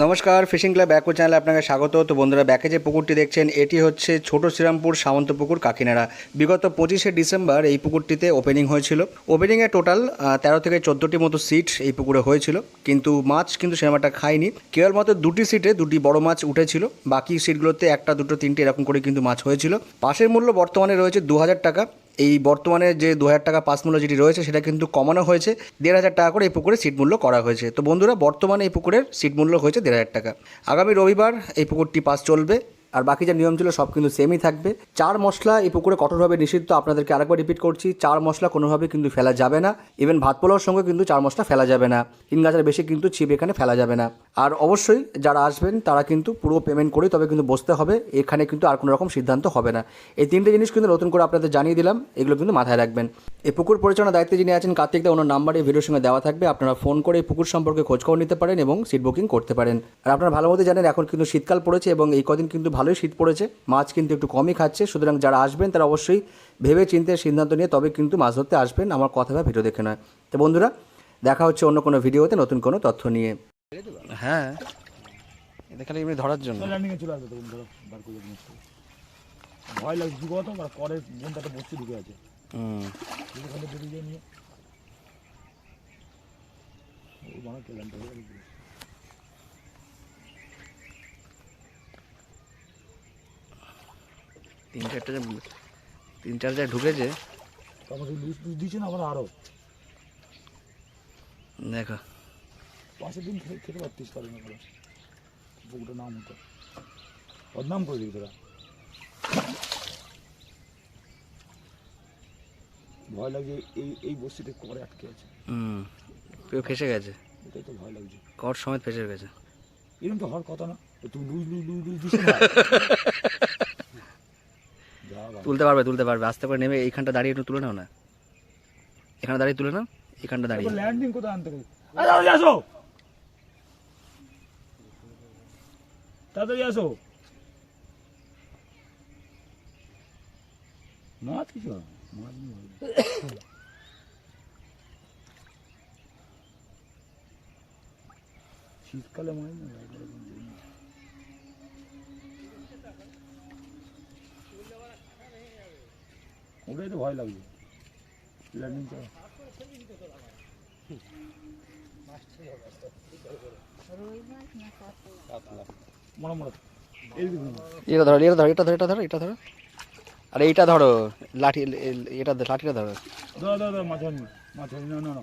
নমস্কার, fishing club ব্যাকো চ্যানেলে আপনাকে স্বাগত। তো বন্ধুরা, ব্যাকে যে পুকুরটি দেখছেন, এটি হচ্ছে ছোট শ্রীরামপুর সামন্ত পুকুর কাকিনাড়া। বিগত পঁচিশে ডিসেম্বর এই পুকুরটিতে ওপেনিং হয়েছিল। ওপেনিংয়ে টোটাল তেরো থেকে চোদ্দোটি মতো সিট এই পুকুরে হয়েছিল। কিন্তু মাছ কিন্তু সিনেমাটা খায়নি। কেবলমাত্র দুটি সিটে দুটি বড় মাছ উঠেছিল। বাকি সিটগুলোতে একটা, দুটো, তিনটে এরকম করে কিন্তু মাছ হয়েছিল। পাশের মূল্য বর্তমানে রয়েছে দু হাজার টাকা। এই বর্তমানে যে দু হাজার টাকা পাস মূল্য যেটি রয়েছে, সেটা কিন্তু কমানো হয়েছে। দেড় হাজার টাকা করে এই পুকুরে সিট মূল্য করা হয়েছে। তো বন্ধুরা, বর্তমানে এই পুকুরের সিট মূল্য হয়েছে দেড় হাজার টাকা। আগামী রবিবার এই পুকুরটি পাস চলবে। আর বাকি যে নিয়ম ছিল, সব কিন্তু সেমই থাকবে। চার মশলা এই পুকুরে কঠোরভাবে নিষিদ্ধ, আপনাদেরকে আরেকবার রিপিট করছি। চার মশলা কোনোভাবে কিন্তু ফেলা যাবে না। ইভেন ভাত পোলাওর সঙ্গে কিন্তু চার মশলা ফেলা যাবে না। তিন গাছের বেশি কিন্তু ছিপ এখানে ফেলা যাবে না। আর অবশ্যই যারা আসবেন, তারা কিন্তু পুরো পেমেন্ট করে তবে কিন্তু বসতে হবে। এখানে কিন্তু আর কোনো রকম সিদ্ধান্ত হবে না। এই তিনটে জিনিস কিন্তু নতুন করে আপনাদের জানিয়ে দিলাম, এগুলো কিন্তু মাথায় রাখবেন। এই পুকুর পরিচালনার দায়িত্বে যিনি আছেন কার্তিক দা, ওনার নাম্বারে ভিডিওর সঙ্গে দেওয়া থাকবে। আপনারা ফোন করে এই পুকুর সম্পর্কে খোঁজখবর নিতে পারেন এবং সিট বুকিং করতে পারেন। আর আপনারা ভালো মতো জানেন, এখন কিন্তু শীতকাল পড়েছে এবং এই কদিন কিন্তু ভালোই শীত পড়েছে। মাছ কিন্তু একটু কমই খাচ্ছে। সুতরাং যারা আসবেন, তারা অবশ্যই ভেবে চিন্তে সিদ্ধান্ত নিয়ে তবে কিন্তু মাছ ধরতে আসবেন। আমার কথা ভিডিও দেখে নয়। তো বন্ধুরা, দেখা হচ্ছে অন্য কোনো ভিডিওতে নতুন কোনো তথ্য নিয়ে। হ্যাঁ। এটা খালি এমনি ধরার জন্য। ল্যান্ডিংয়ে চলে আসবে তখন ধরো বার করে নিয়ে আসবে। ভয় লাগছে কি বলতো? পরে বসতে ঢুকে আছে। হুম। ওখানে বেরিয়ে নিয়ে ও বানা কেলাম তিন চারটে তিন চার জায়গায় ঢুকেছে তো আমাকে লুজ লুজ দিচ্ছে না আবার আরও? দেখো। পাঁচের দিন খেতে পারতিস পারে না করে বুকটা নাম হতো বদনাম করে দিবি তোরা? ভয় লাগছে এই এই বস্তিতে করে আটকে আছে। হুম কেউ ফেসে গেছে? এটাই তো ভয় লাগছে। কট সমেত ফেসে গেছে। এরকম তো হওয়ার কথা না। তো তুই loose loose loose loose this. তুলতে পারবে তুলতে পারবে। আস্তে করে নেমে এইখানটা দাঁড়িয়ে একটু তুলে নাও না। এখানে দাঁড়িয়ে তুলে নাও এখানটা দাঁড়িয়ে। ল্যান্ডিং কোথায় আনতে তাড়াতাড়ি আসো! তাড়াতাড়ি আসো। মাছ কিছু মাছ শীতকালে মাছ না। ওটাই তো ভয় লাগছে। ল্যান্ডিং করা দেখুন এটা ধরো এটা ধরো এটা ধরো এটা ধরো এটা ধরো। আরে এইটা ধরো লাঠি এটা লাঠিটা ধরো। দাও দাও দাও মাছ হয়নি মাছ হয়নি না না না।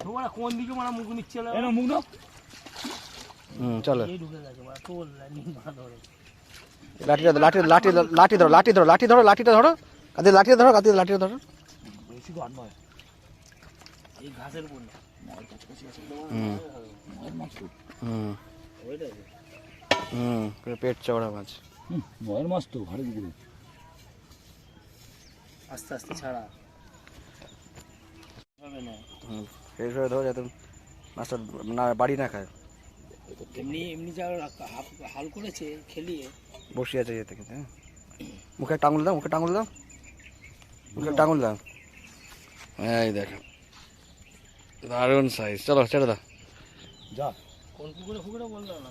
তোমরা কোন দিকে মানে মুখ নিচ্ছে না মুখ না হুম চলো। মানে মারা ধরে। লাঠিটা লাঠি লাঠি লাঠি ধরো লাঠি ধরো লাঠি ধরো লাঠিটা ধরো। কাতে লাঠিটা ধরো কাতে লাঠিটা ধরো। বেশি গান নয়। এই ঘাসের হুম। হুম। হুম পেট চওড়া মাছ। হুম, ভয়ের মাছ তো ভারী দিকে আস্তে আস্তে ছাড়া। হবে না। হুম ফ্রেশ হয়ে ধরো যাতে মাছটা না বাড়ি না খায়। এমনি এমনি যা হাল করেছে খেলিয়ে। বসে আছে ইয়ে থেকে হ্যাঁ। মুখে একটা আঙুল দাও মুখে একটা আঙুল দাও। মুখে একটা আঙুল দাও। এই দেখো দারুণ সাইজ চলো ছেড়ে দাও। যা। কোন পুকুরে পুকুরে বলল না